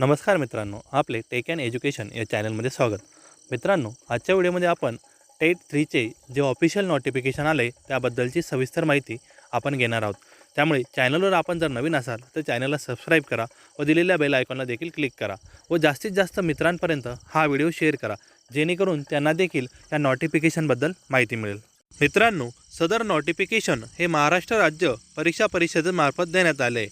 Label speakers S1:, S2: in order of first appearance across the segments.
S1: नमस्कार मित्रांनो आपले टेक अँड एज्युकेशन या चॅनलमध्ये स्वागत. मित्रांनो आजच्या व्हिडिओमध्ये आपण टेट थ्रीचे जे ऑफिशियल नोटिफिकेशन आले त्याबद्दलची सविस्तर माहिती आपण घेणार आहोत. त्यामुळे चॅनलवर आपण जर नवीन असाल तर चॅनलला सबस्क्राईब करा व दिलेल्या बेल आयकॉनला देखील क्लिक करा व जास्तीत जास्त मित्रांपर्यंत हा व्हिडिओ शेअर करा जेणेकरून त्यांना देखील या नोटिफिकेशनबद्दल माहिती मिळेल. मित्रांनो सदर नोटिफिकेशन हे महाराष्ट्र राज्य परीक्षा परिषदेमार्फत देण्यात आले आहे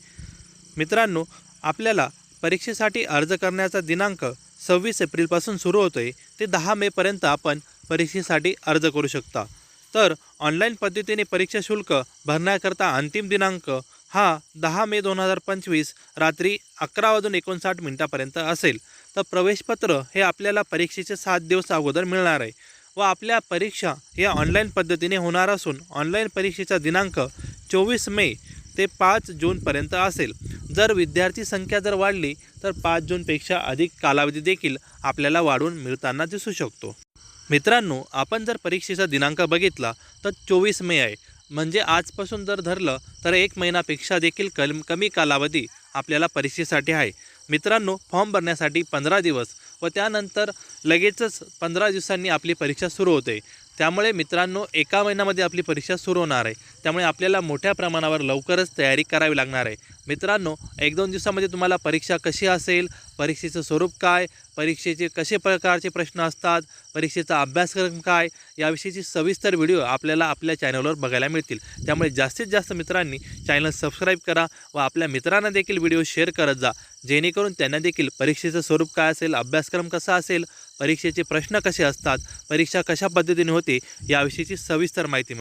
S1: मित्रांनो आपल्याला परीक्षेसाठी अर्ज करण्याचा दिनांक सव्वीस एप्रिलपासून सुरू होतो आहे ते दहा मेपर्यंत आपण परीक्षेसाठी अर्ज करू शकता. तर ऑनलाईन पद्धतीने परीक्षा शुल्क भरण्याकरता अंतिम दिनांक हा दहा मे दोन हजार पंचवीस रात्री अकरा वाजून एकोणसाठ मिनटापर्यंत असेल. तर प्रवेशपत्र हे आपल्याला परीक्षेचे सात दिवस अगोदर मिळणार आहे व आपल्या परीक्षा या ऑनलाईन पद्धतीने होणार असून ऑनलाईन परीक्षेचा दिनांक चोवीस मे ते पाच जूनपर्यंत असेल. जर विद्यार्थी संख्या जर वाढली तर पाच जूनपेक्षा अधिक कालावधी देखील आपल्याला वाढून मिळताना दिसू शकतो. मित्रांनो आपण जर परीक्षेचा दिनांक बघितला तर चोवीस मे आहे. म्हणजे आजपासून जर धरलं तर एक महिनापेक्षा देखील कल कमी कालावधी आपल्याला परीक्षेसाठी आहे. मित्रांनो फॉर्म भरण्यासाठी पंधरा दिवस व त्यानंतर लगेचच पंधरा दिवसांनी आपली परीक्षा सुरू होते. त्यामुळे मित्रांनो एका महिन्यामध्ये आपली परीक्षा सुरू होणार आहे. त्यामुळे आपल्याला मोठ्या प्रमाणावर लवकरच तयारी करावी लागणार आहे. मित्रांनो एक दोन दिवसामध्ये तुम्हाला परीक्षा कशी असेल? परीक्षेचं स्वरूप काय? परीक्षेचे कसे प्रकारचे प्रश्न असतात? परीक्षेचा अभ्यासक्रम काय? याविषयीची सविस्तर व्हिडिओ आपल्याला आपल्या चॅनलवर बघायला मिळतील. त्यामुळे जास्तीत जास्त मित्रांनी चॅनल सबस्क्राईब करा व आपल्या मित्रांना देखील व्हिडिओ शेअर करत जा. जेणेकरून त्यांना देखील परीक्षेचं स्वरूप काय असेल? अभ्यासक्रम कसा असेल? परीक्षेचे प्रश्न कसे असतात परीक्षा कशा पद्धतीने होते याविषयीची सविस्तर माहिती